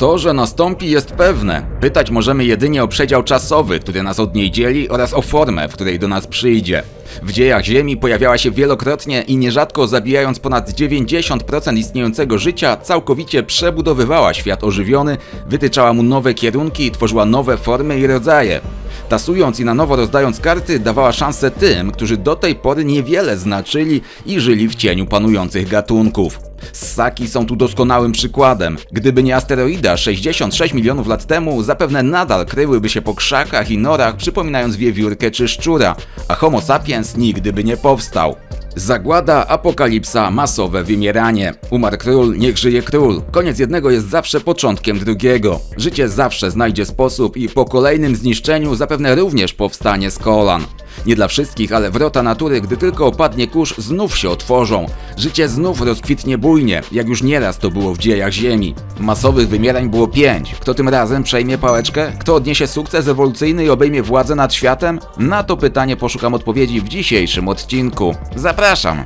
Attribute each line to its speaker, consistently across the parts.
Speaker 1: To, że nastąpi jest pewne. Pytać możemy jedynie o przedział czasowy, który nas od niej dzieli oraz o formę, w której do nas przyjdzie. W dziejach Ziemi pojawiała się wielokrotnie i nierzadko zabijając ponad 90% istniejącego życia, całkowicie przebudowywała świat ożywiony, wytyczała mu nowe kierunki, tworzyła nowe formy i rodzaje. Tasując i na nowo rozdając karty, dawała szansę tym, którzy do tej pory niewiele znaczyli i żyli w cieniu panujących gatunków. Ssaki są tu doskonałym przykładem. Gdyby nie asteroida 66 milionów lat temu, zapewne nadal kryłyby się po krzakach i norach, przypominając wiewiórkę czy szczura, a Homo sapiens nigdy by nie powstał. Zagłada, apokalipsa, masowe wymieranie. Umarł król, niech żyje król. Koniec jednego jest zawsze początkiem drugiego. Życie zawsze znajdzie sposób i po kolejnym zniszczeniu zapewne również powstanie z kolan. Nie dla wszystkich, ale wrota natury, gdy tylko opadnie kurz, znów się otworzą. Życie znów rozkwitnie bujnie, jak już nieraz to było w dziejach Ziemi. Masowych wymierań było pięć. Kto tym razem przejmie pałeczkę? Kto odniesie sukces ewolucyjny i obejmie władzę nad światem? Na to pytanie poszukam odpowiedzi w dzisiejszym odcinku. Zapraszam!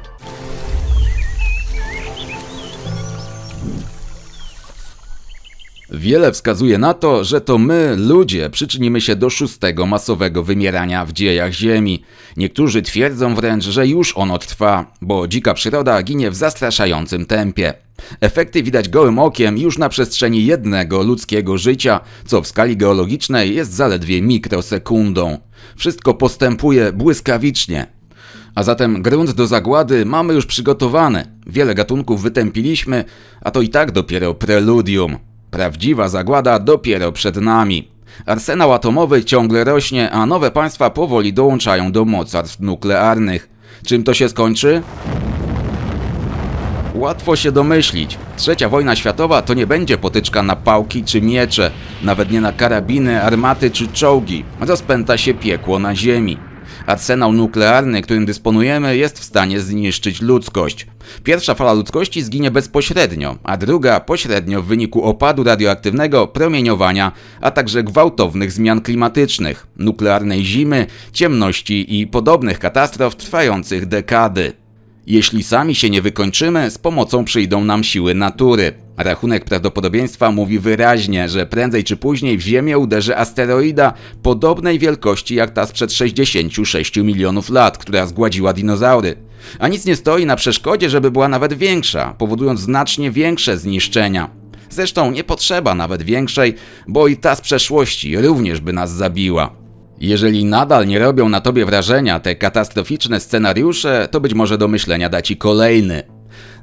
Speaker 1: Wiele wskazuje na to, że to my, ludzie, przyczynimy się do szóstego masowego wymierania w dziejach Ziemi. Niektórzy twierdzą wręcz, że już ono trwa, bo dzika przyroda ginie w zastraszającym tempie. Efekty widać gołym okiem już na przestrzeni jednego ludzkiego życia, co w skali geologicznej jest zaledwie mikrosekundą. Wszystko postępuje błyskawicznie. A zatem grunt do zagłady mamy już przygotowany. Wiele gatunków wytępiliśmy, a to i tak dopiero preludium. Prawdziwa zagłada dopiero przed nami. Arsenał atomowy ciągle rośnie, a nowe państwa powoli dołączają do mocarstw nuklearnych. Czym to się skończy? Łatwo się domyślić. Trzecia wojna światowa to nie będzie potyczka na pałki czy miecze, nawet nie na karabiny, armaty czy czołgi. Rozpęta się piekło na ziemi. Arsenał nuklearny, którym dysponujemy, jest w stanie zniszczyć ludzkość. Pierwsza fala ludzkości zginie bezpośrednio, a druga pośrednio w wyniku opadu radioaktywnego, promieniowania, a także gwałtownych zmian klimatycznych, nuklearnej zimy, ciemności i podobnych katastrof trwających dekady. Jeśli sami się nie wykończymy, z pomocą przyjdą nam siły natury. Rachunek prawdopodobieństwa mówi wyraźnie, że prędzej czy później w Ziemię uderzy asteroida podobnej wielkości jak ta sprzed 66 milionów lat, która zgładziła dinozaury. A nic nie stoi na przeszkodzie, żeby była nawet większa, powodując znacznie większe zniszczenia. Zresztą nie potrzeba nawet większej, bo i ta z przeszłości również by nas zabiła. Jeżeli nadal nie robią na tobie wrażenia te katastroficzne scenariusze, to być może do myślenia da ci kolejny.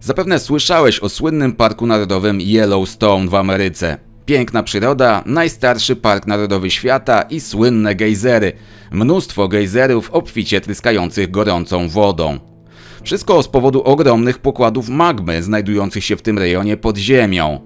Speaker 1: Zapewne słyszałeś o słynnym parku narodowym Yellowstone w Ameryce. Piękna przyroda, najstarszy park narodowy świata i słynne gejzery. Mnóstwo gejzerów obficie tryskających gorącą wodą. Wszystko z powodu ogromnych pokładów magmy znajdujących się w tym rejonie pod ziemią.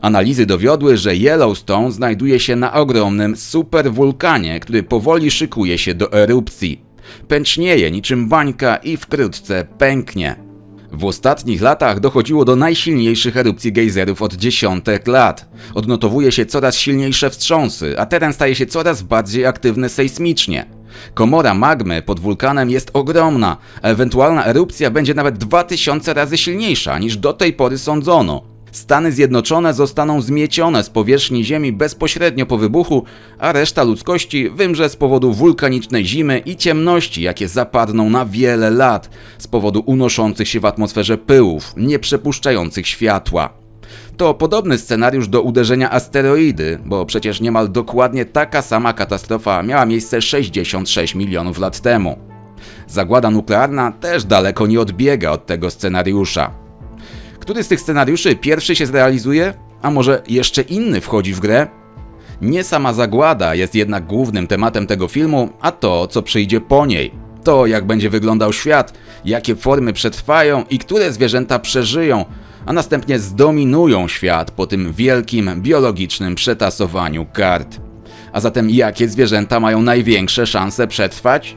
Speaker 1: Analizy dowiodły, że Yellowstone znajduje się na ogromnym superwulkanie, który powoli szykuje się do erupcji. Pęcznieje niczym bańka i wkrótce pęknie. W ostatnich latach dochodziło do najsilniejszych erupcji gejzerów od dziesiątek lat. Odnotowuje się coraz silniejsze wstrząsy, a teren staje się coraz bardziej aktywny sejsmicznie. Komora magmy pod wulkanem jest ogromna, a ewentualna erupcja będzie nawet 2000 razy silniejsza niż do tej pory sądzono. Stany Zjednoczone zostaną zmiecione z powierzchni Ziemi bezpośrednio po wybuchu, a reszta ludzkości wymrze z powodu wulkanicznej zimy i ciemności, jakie zapadną na wiele lat z powodu unoszących się w atmosferze pyłów, nie przepuszczających światła. To podobny scenariusz do uderzenia asteroidy, bo przecież niemal dokładnie taka sama katastrofa miała miejsce 66 milionów lat temu. Zagłada nuklearna też daleko nie odbiega od tego scenariusza. Który z tych scenariuszy pierwszy się zrealizuje? A może jeszcze inny wchodzi w grę? Nie sama zagłada jest jednak głównym tematem tego filmu, a to, co przyjdzie po niej. To, jak będzie wyglądał świat, jakie formy przetrwają i które zwierzęta przeżyją, a następnie zdominują świat po tym wielkim biologicznym przetasowaniu kart. A zatem jakie zwierzęta mają największe szanse przetrwać?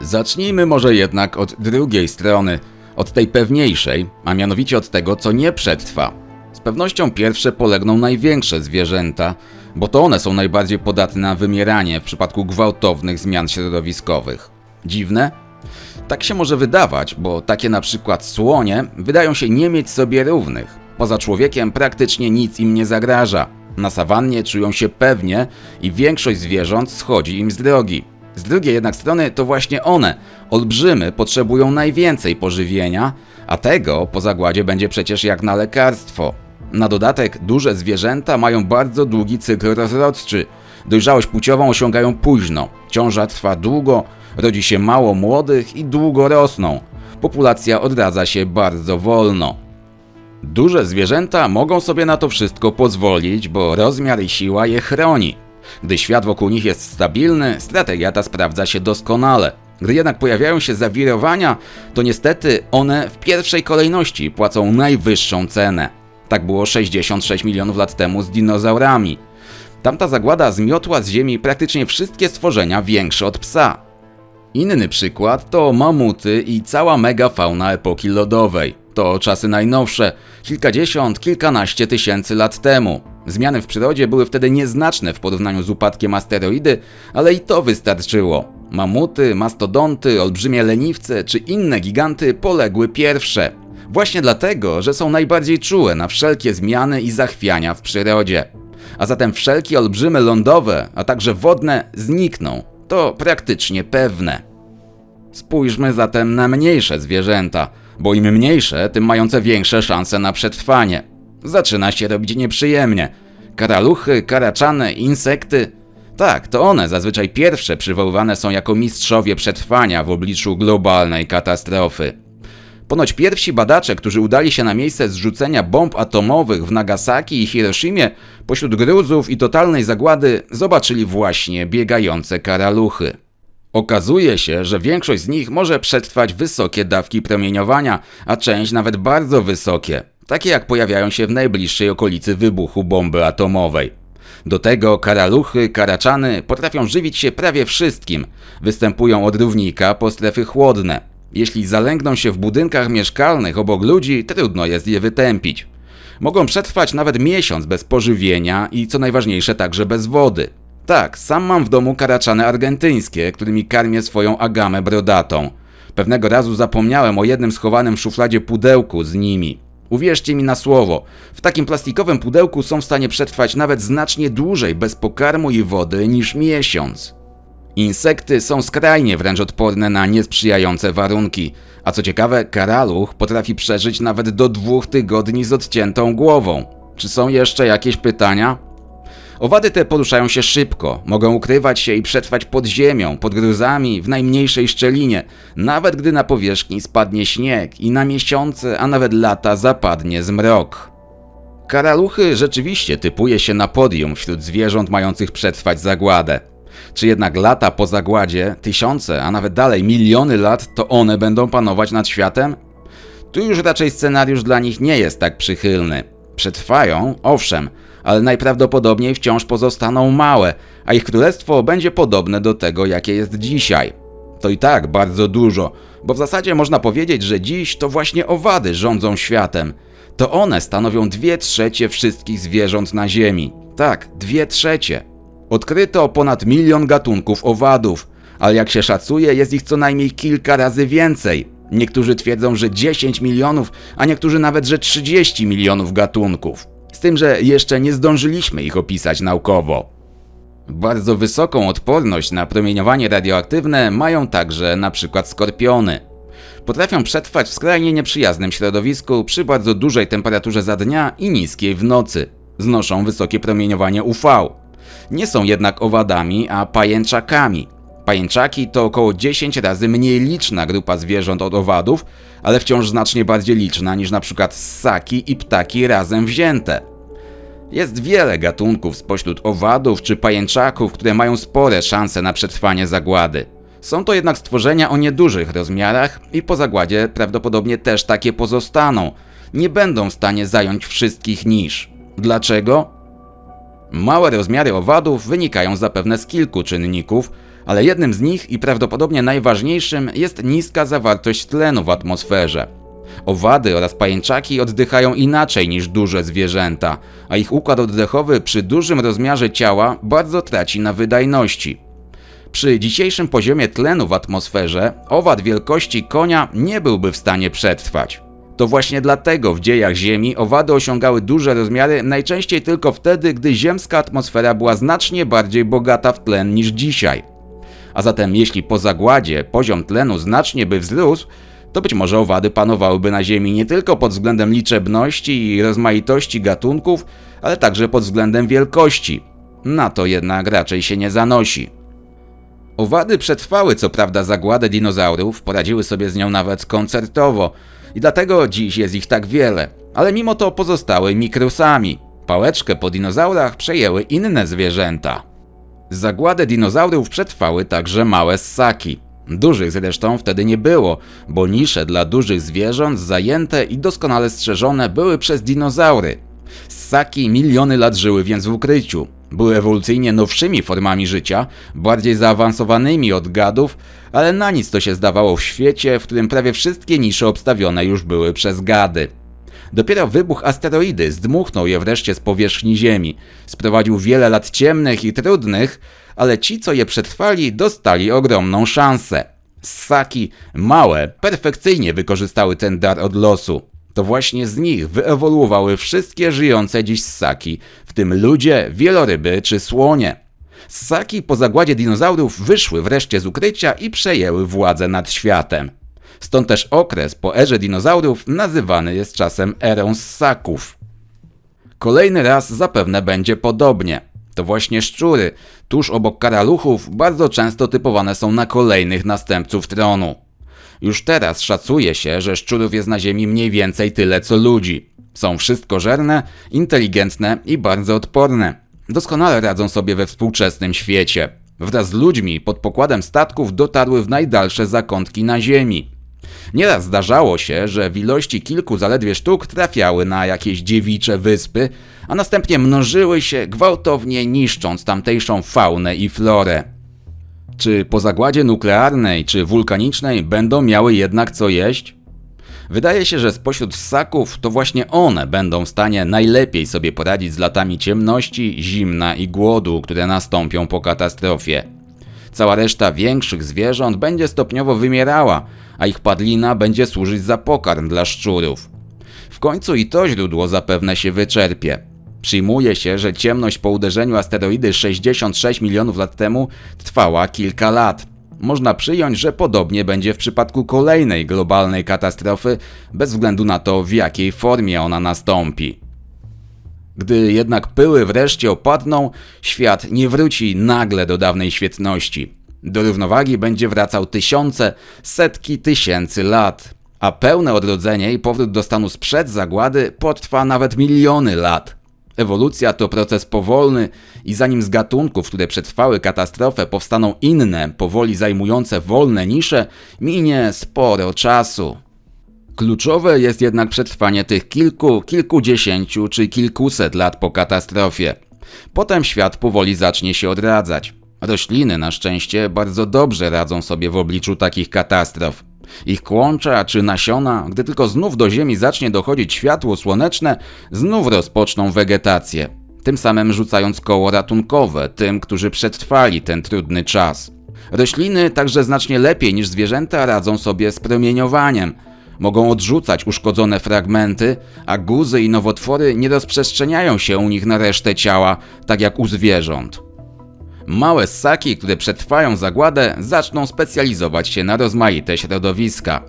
Speaker 1: Zacznijmy może jednak od drugiej strony – od tej pewniejszej, a mianowicie od tego, co nie przetrwa. Z pewnością pierwsze polegną największe zwierzęta, bo to one są najbardziej podatne na wymieranie w przypadku gwałtownych zmian środowiskowych. Dziwne? Tak się może wydawać, bo takie na przykład słonie wydają się nie mieć sobie równych. Poza człowiekiem praktycznie nic im nie zagraża. Na sawannie czują się pewnie i większość zwierząt schodzi im z drogi. Z drugiej jednak strony to właśnie one, olbrzymy, potrzebują najwięcej pożywienia, a tego po zagładzie będzie przecież jak na lekarstwo. Na dodatek duże zwierzęta mają bardzo długi cykl rozrodczy. Dojrzałość płciową osiągają późno, ciąża trwa długo, rodzi się mało młodych i długo rosną. Populacja odradza się bardzo wolno. Duże zwierzęta mogą sobie na to wszystko pozwolić, bo rozmiar i siła je chroni. Gdy świat wokół nich jest stabilny, strategia ta sprawdza się doskonale. Gdy jednak pojawiają się zawirowania, to niestety one w pierwszej kolejności płacą najwyższą cenę. Tak było 66 milionów lat temu z dinozaurami. Tamta zagłada zmiotła z ziemi praktycznie wszystkie stworzenia większe od psa. Inny przykład to mamuty i cała megafauna epoki lodowej. To czasy najnowsze, kilkadziesiąt, kilkanaście tysięcy lat temu. Zmiany w przyrodzie były wtedy nieznaczne w porównaniu z upadkiem asteroidy, ale i to wystarczyło. Mamuty, mastodonty, olbrzymie leniwce czy inne giganty poległy pierwsze. Właśnie dlatego, że są najbardziej czułe na wszelkie zmiany i zachwiania w przyrodzie. A zatem wszelkie olbrzymy lądowe, a także wodne znikną. To praktycznie pewne. Spójrzmy zatem na mniejsze zwierzęta, bo im mniejsze, tym mające większe szanse na przetrwanie. Zaczyna się robić nieprzyjemnie. Karaluchy, karaczany, insekty. Tak, to one zazwyczaj pierwsze przywoływane są jako mistrzowie przetrwania w obliczu globalnej katastrofy. Ponoć pierwsi badacze, którzy udali się na miejsce zrzucenia bomb atomowych w Nagasaki i Hiroshimie, pośród gruzów i totalnej zagłady zobaczyli właśnie biegające karaluchy. Okazuje się, że większość z nich może przetrwać wysokie dawki promieniowania, a część nawet bardzo wysokie, takie jak pojawiają się w najbliższej okolicy wybuchu bomby atomowej. Do tego karaluchy, karaczany potrafią żywić się prawie wszystkim. Występują od równika po strefy chłodne. Jeśli zalęgną się w budynkach mieszkalnych obok ludzi, trudno jest je wytępić. Mogą przetrwać nawet miesiąc bez pożywienia i co najważniejsze także bez wody. Tak, sam mam w domu karaczany argentyńskie, którymi karmię swoją agamę brodatą. Pewnego razu zapomniałem o jednym schowanym w szufladzie pudełku z nimi. Uwierzcie mi na słowo, w takim plastikowym pudełku są w stanie przetrwać nawet znacznie dłużej bez pokarmu i wody niż miesiąc. Insekty są skrajnie wręcz odporne na niesprzyjające warunki, a co ciekawe, karaluch potrafi przeżyć nawet do dwóch tygodni z odciętą głową. Czy są jeszcze jakieś pytania? Owady te poruszają się szybko, mogą ukrywać się i przetrwać pod ziemią, pod gruzami, w najmniejszej szczelinie, nawet gdy na powierzchni spadnie śnieg i na miesiące, a nawet lata zapadnie zmrok. Karaluchy rzeczywiście typuje się na podium wśród zwierząt mających przetrwać zagładę. Czy jednak lata po zagładzie, tysiące, a nawet dalej miliony lat, to one będą panować nad światem? Tu już raczej scenariusz dla nich nie jest tak przychylny. Przetrwają, owszem, ale najprawdopodobniej wciąż pozostaną małe, a ich królestwo będzie podobne do tego, jakie jest dzisiaj. To i tak bardzo dużo, bo w zasadzie można powiedzieć, że dziś to właśnie owady rządzą światem. To one stanowią dwie trzecie wszystkich zwierząt na Ziemi. Tak, dwie trzecie. Odkryto ponad milion gatunków owadów, ale jak się szacuje, jest ich co najmniej kilka razy więcej. Niektórzy twierdzą, że 10 milionów, a niektórzy nawet, że 30 milionów gatunków. Z tym, że jeszcze nie zdążyliśmy ich opisać naukowo. Bardzo wysoką odporność na promieniowanie radioaktywne mają także przykład skorpiony. Potrafią przetrwać w skrajnie nieprzyjaznym środowisku przy bardzo dużej temperaturze za dnia i niskiej w nocy. Znoszą wysokie promieniowanie UV. Nie są jednak owadami, a pajęczakami. Pajęczaki to około 10 razy mniej liczna grupa zwierząt od owadów, ale wciąż znacznie bardziej liczna niż przykład ssaki i ptaki razem wzięte. Jest wiele gatunków spośród owadów czy pajęczaków, które mają spore szanse na przetrwanie zagłady. Są to jednak stworzenia o niedużych rozmiarach i po zagładzie prawdopodobnie też takie pozostaną. Nie będą w stanie zająć wszystkich nisz. Dlaczego? Małe rozmiary owadów wynikają zapewne z kilku czynników, ale jednym z nich i prawdopodobnie najważniejszym jest niska zawartość tlenu w atmosferze. Owady oraz pajęczaki oddychają inaczej niż duże zwierzęta, a ich układ oddechowy przy dużym rozmiarze ciała bardzo traci na wydajności. Przy dzisiejszym poziomie tlenu w atmosferze owad wielkości konia nie byłby w stanie przetrwać. To właśnie dlatego w dziejach Ziemi owady osiągały duże rozmiary najczęściej tylko wtedy, gdy ziemska atmosfera była znacznie bardziej bogata w tlen niż dzisiaj. A zatem jeśli po zagładzie poziom tlenu znacznie by wzrósł, to być może owady panowałyby na Ziemi nie tylko pod względem liczebności i rozmaitości gatunków, ale także pod względem wielkości. Na to jednak raczej się nie zanosi. Owady przetrwały co prawda zagładę dinozaurów, poradziły sobie z nią nawet koncertowo i dlatego dziś jest ich tak wiele, ale mimo to pozostały mikrusami. Pałeczkę po dinozaurach przejęły inne zwierzęta. Zagładę dinozaurów przetrwały także małe ssaki. Dużych zresztą wtedy nie było, bo nisze dla dużych zwierząt zajęte i doskonale strzeżone były przez dinozaury. Ssaki miliony lat żyły więc w ukryciu. Były ewolucyjnie nowszymi formami życia, bardziej zaawansowanymi od gadów, ale na nic to się zdawało w świecie, w którym prawie wszystkie nisze obstawione już były przez gady. Dopiero wybuch asteroidy zdmuchnął je wreszcie z powierzchni Ziemi. Sprowadził wiele lat ciemnych i trudnych, ale ci, co je przetrwali, dostali ogromną szansę. Ssaki, małe, perfekcyjnie wykorzystały ten dar od losu. To właśnie z nich wyewoluowały wszystkie żyjące dziś ssaki, w tym ludzie, wieloryby czy słonie. Ssaki po zagładzie dinozaurów wyszły wreszcie z ukrycia i przejęły władzę nad światem. Stąd też okres po erze dinozaurów nazywany jest czasem erą ssaków. Kolejny raz zapewne będzie podobnie. To właśnie szczury, tuż obok karaluchów, bardzo często typowane są na kolejnych następców tronu. Już teraz szacuje się, że szczurów jest na Ziemi mniej więcej tyle co ludzi. Są wszystkożerne, inteligentne i bardzo odporne. Doskonale radzą sobie we współczesnym świecie. Wraz z ludźmi pod pokładem statków dotarły w najdalsze zakątki na Ziemi. Nieraz zdarzało się, że w ilości kilku zaledwie sztuk trafiały na jakieś dziewicze wyspy, a następnie mnożyły się gwałtownie niszcząc tamtejszą faunę i florę. Czy po zagładzie nuklearnej czy wulkanicznej będą miały jednak co jeść? Wydaje się, że spośród ssaków to właśnie one będą w stanie najlepiej sobie poradzić z latami ciemności, zimna i głodu, które nastąpią po katastrofie. Cała reszta większych zwierząt będzie stopniowo wymierała, a ich padlina będzie służyć za pokarm dla szczurów. W końcu i to źródło zapewne się wyczerpie. Przyjmuje się, że ciemność po uderzeniu asteroidy 66 milionów lat temu trwała kilka lat. Można przyjąć, że podobnie będzie w przypadku kolejnej globalnej katastrofy, bez względu na to, w jakiej formie ona nastąpi. Gdy jednak pyły wreszcie opadną, świat nie wróci nagle do dawnej świetności. Do równowagi będzie wracał tysiące, setki tysięcy lat, a pełne odrodzenie i powrót do stanu sprzed zagłady potrwa nawet miliony lat. Ewolucja to proces powolny i zanim z gatunków, które przetrwały katastrofę, powstaną inne, powoli zajmujące wolne nisze, minie sporo czasu. Kluczowe jest jednak przetrwanie tych kilku, kilkudziesięciu czy kilkuset lat po katastrofie. Potem świat powoli zacznie się odradzać. Rośliny na szczęście bardzo dobrze radzą sobie w obliczu takich katastrof. Ich kłącza czy nasiona, gdy tylko znów do Ziemi zacznie dochodzić światło słoneczne, znów rozpoczną wegetację, tym samym rzucając koło ratunkowe tym, którzy przetrwali ten trudny czas. Rośliny także znacznie lepiej niż zwierzęta radzą sobie z promieniowaniem. Mogą odrzucać uszkodzone fragmenty, a guzy i nowotwory nie rozprzestrzeniają się u nich na resztę ciała, tak jak u zwierząt. Małe ssaki, które przetrwają zagładę, zaczną specjalizować się na rozmaite środowiska.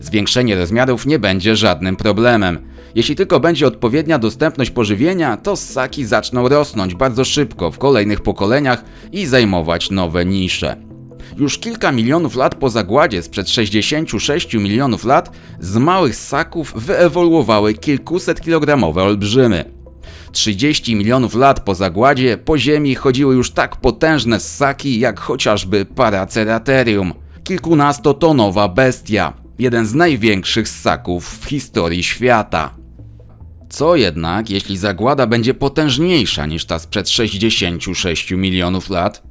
Speaker 1: Zwiększenie rozmiarów nie będzie żadnym problemem. Jeśli tylko będzie odpowiednia dostępność pożywienia, to ssaki zaczną rosnąć bardzo szybko w kolejnych pokoleniach i zajmować nowe nisze. Już kilka milionów lat po zagładzie, sprzed 66 milionów lat, z małych ssaków wyewoluowały kilkuset kilogramowe olbrzymy. 30 milionów lat po zagładzie po Ziemi chodziły już tak potężne ssaki jak chociażby Paraceratherium, kilkunastotonowa bestia, jeden z największych ssaków w historii świata. Co jednak, jeśli zagłada będzie potężniejsza niż ta sprzed 66 milionów lat?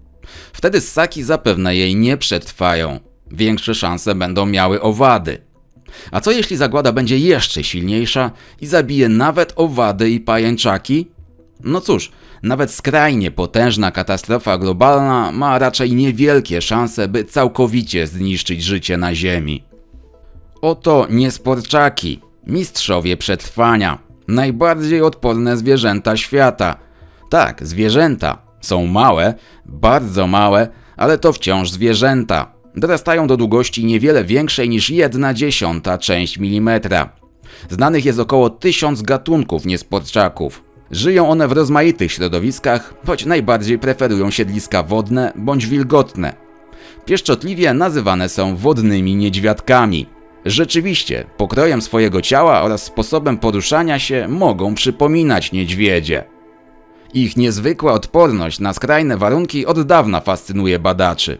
Speaker 1: Wtedy ssaki zapewne jej nie przetrwają. Większe szanse będą miały owady. A co jeśli zagłada będzie jeszcze silniejsza i zabije nawet owady i pajęczaki? No cóż, nawet skrajnie potężna katastrofa globalna ma raczej niewielkie szanse, by całkowicie zniszczyć życie na Ziemi. Oto niesporczaki. Mistrzowie przetrwania. Najbardziej odporne zwierzęta świata. Tak, zwierzęta. Są małe, bardzo małe, ale to wciąż zwierzęta. Dorastają do długości niewiele większej niż 1 dziesiąta część milimetra. Znanych jest około tysiąc gatunków niesporczaków. Żyją one w rozmaitych środowiskach, choć najbardziej preferują siedliska wodne bądź wilgotne. Pieszczotliwie nazywane są wodnymi niedźwiadkami. Rzeczywiście, pokrojem swojego ciała oraz sposobem poruszania się mogą przypominać niedźwiedzie. Ich niezwykła odporność na skrajne warunki od dawna fascynuje badaczy.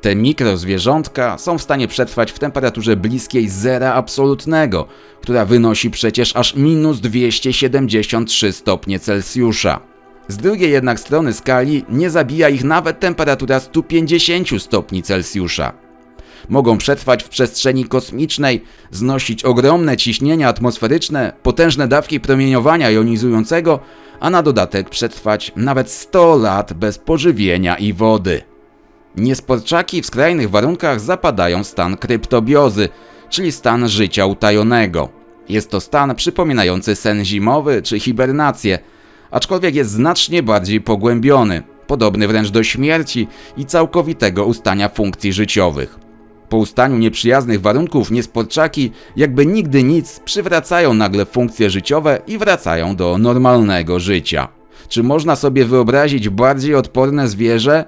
Speaker 1: Te mikrozwierzątka są w stanie przetrwać w temperaturze bliskiej zera absolutnego, która wynosi przecież aż minus 273 stopnie Celsjusza. Z drugiej jednak strony skali nie zabija ich nawet temperatura 150 stopni Celsjusza. Mogą przetrwać w przestrzeni kosmicznej, znosić ogromne ciśnienia atmosferyczne, potężne dawki promieniowania jonizującego, a na dodatek przetrwać nawet 100 lat bez pożywienia i wody. Niesporczaki w skrajnych warunkach zapadają w stan kryptobiozy, czyli stan życia utajonego. Jest to stan przypominający sen zimowy czy hibernację, aczkolwiek jest znacznie bardziej pogłębiony, podobny wręcz do śmierci i całkowitego ustania funkcji życiowych. Po ustaniu nieprzyjaznych warunków niesporczaki, jakby nigdy nic, przywracają nagle funkcje życiowe i wracają do normalnego życia. Czy można sobie wyobrazić bardziej odporne zwierzę?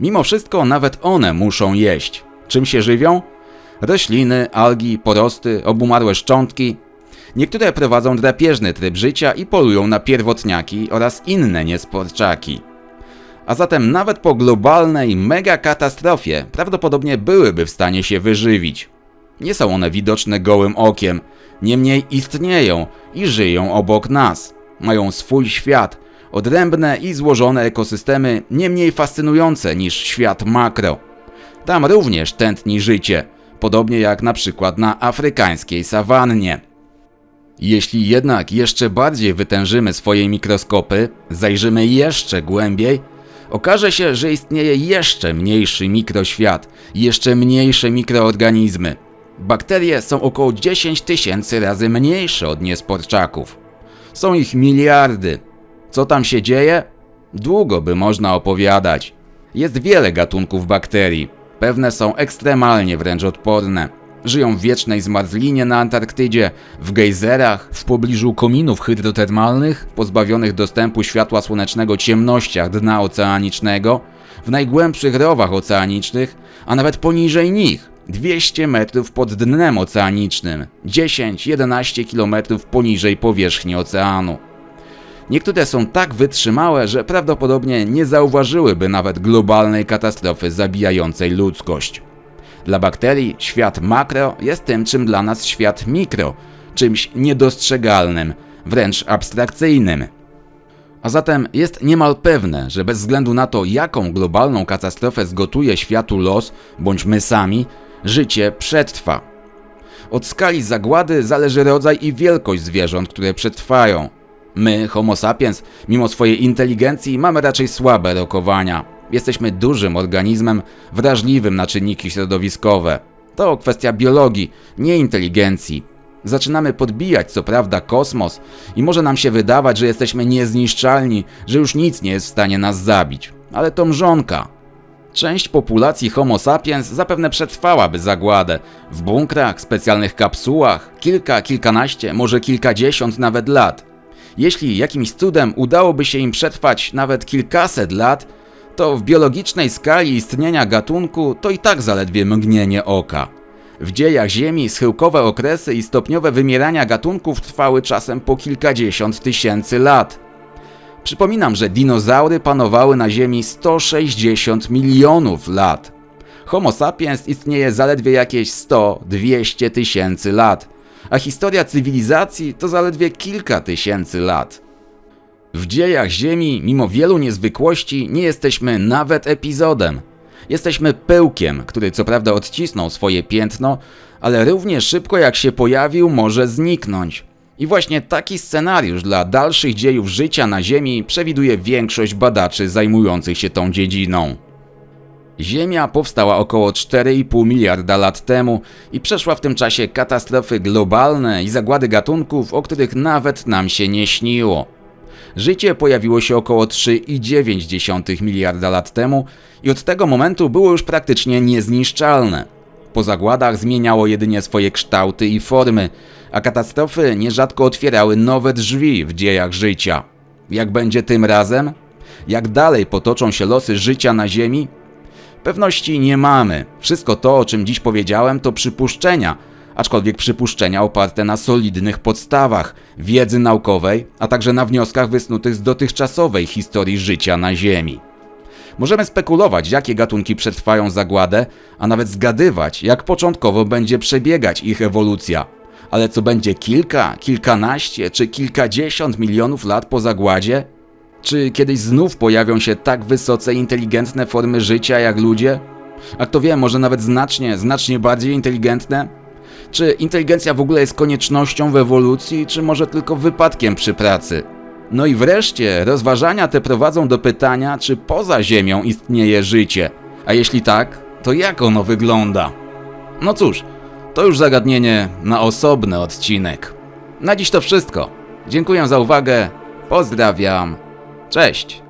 Speaker 1: Mimo wszystko nawet one muszą jeść. Czym się żywią? Rośliny, algi, porosty, obumarłe szczątki. Niektóre prowadzą drapieżny tryb życia i polują na pierwotniaki oraz inne niesporczaki. A zatem nawet po globalnej mega katastrofie prawdopodobnie byłyby w stanie się wyżywić. Nie są one widoczne gołym okiem, niemniej istnieją i żyją obok nas. Mają swój świat, odrębne i złożone ekosystemy nie mniej fascynujące niż świat makro. Tam również tętni życie, podobnie jak na przykład na afrykańskiej sawannie. Jeśli jednak jeszcze bardziej wytężymy swoje mikroskopy, zajrzymy jeszcze głębiej, okaże się, że istnieje jeszcze mniejszy mikroświat, jeszcze mniejsze mikroorganizmy. Bakterie są około 10 tysięcy razy mniejsze od niesporczaków. Są ich miliardy. Co tam się dzieje? Długo by można opowiadać. Jest wiele gatunków bakterii. Pewne są ekstremalnie wręcz odporne. Żyją w wiecznej zmarzlinie na Antarktydzie, w gejzerach, w pobliżu kominów hydrotermalnych, pozbawionych dostępu światła słonecznego ciemnościach dna oceanicznego, w najgłębszych rowach oceanicznych, a nawet poniżej nich, 200 metrów pod dnem oceanicznym, 10-11 km poniżej powierzchni oceanu. Niektóre są tak wytrzymałe, że prawdopodobnie nie zauważyłyby nawet globalnej katastrofy zabijającej ludzkość. Dla bakterii świat makro jest tym, czym dla nas świat mikro, czymś niedostrzegalnym, wręcz abstrakcyjnym. A zatem jest niemal pewne, że bez względu na to, jaką globalną katastrofę zgotuje światu los, bądź my sami, życie przetrwa. Od skali zagłady zależy rodzaj i wielkość zwierząt, które przetrwają. My, Homo sapiens, mimo swojej inteligencji, mamy raczej słabe rokowania. Jesteśmy dużym organizmem, wrażliwym na czynniki środowiskowe. To kwestia biologii, nie inteligencji. Zaczynamy podbijać co prawda kosmos i może nam się wydawać, że jesteśmy niezniszczalni, że już nic nie jest w stanie nas zabić. Ale to mrzonka. Część populacji Homo sapiens zapewne przetrwałaby zagładę w bunkrach, specjalnych kapsułach, kilka, kilkanaście, może kilkadziesiąt nawet lat. Jeśli jakimś cudem udałoby się im przetrwać nawet kilkaset lat, to w biologicznej skali istnienia gatunku to i tak zaledwie mgnienie oka. W dziejach Ziemi schyłkowe okresy i stopniowe wymierania gatunków trwały czasem po kilkadziesiąt tysięcy lat. Przypominam, że dinozaury panowały na Ziemi 160 milionów lat. Homo sapiens istnieje zaledwie jakieś 100-200 tysięcy lat, a historia cywilizacji to zaledwie kilka tysięcy lat. W dziejach Ziemi, mimo wielu niezwykłości, nie jesteśmy nawet epizodem. Jesteśmy pyłkiem, który co prawda odcisnął swoje piętno, ale równie szybko jak się pojawił, może zniknąć. I właśnie taki scenariusz dla dalszych dziejów życia na Ziemi przewiduje większość badaczy zajmujących się tą dziedziną. Ziemia powstała około 4,5 miliarda lat temu i przeszła w tym czasie katastrofy globalne i zagłady gatunków, o których nawet nam się nie śniło. Życie pojawiło się około 3,9 miliarda lat temu i od tego momentu było już praktycznie niezniszczalne. Po zagładach zmieniało jedynie swoje kształty i formy, a katastrofy nierzadko otwierały nowe drzwi w dziejach życia. Jak będzie tym razem? Jak dalej potoczą się losy życia na Ziemi? Pewności nie mamy. Wszystko to, o czym dziś powiedziałem, to przypuszczenia, aczkolwiek przypuszczenia oparte na solidnych podstawach, wiedzy naukowej, a także na wnioskach wysnutych z dotychczasowej historii życia na Ziemi. Możemy spekulować, jakie gatunki przetrwają zagładę, a nawet zgadywać, jak początkowo będzie przebiegać ich ewolucja. Ale co będzie kilka, kilkanaście czy kilkadziesiąt milionów lat po zagładzie? Czy kiedyś znów pojawią się tak wysoce inteligentne formy życia jak ludzie? A kto wie, może nawet znacznie, znacznie bardziej inteligentne? Czy inteligencja w ogóle jest koniecznością w ewolucji, czy może tylko wypadkiem przy pracy? No i wreszcie, rozważania te prowadzą do pytania, czy poza Ziemią istnieje życie. A jeśli tak, to jak ono wygląda? No cóż, to już zagadnienie na osobny odcinek. Na dziś to wszystko. Dziękuję za uwagę. Pozdrawiam. Cześć.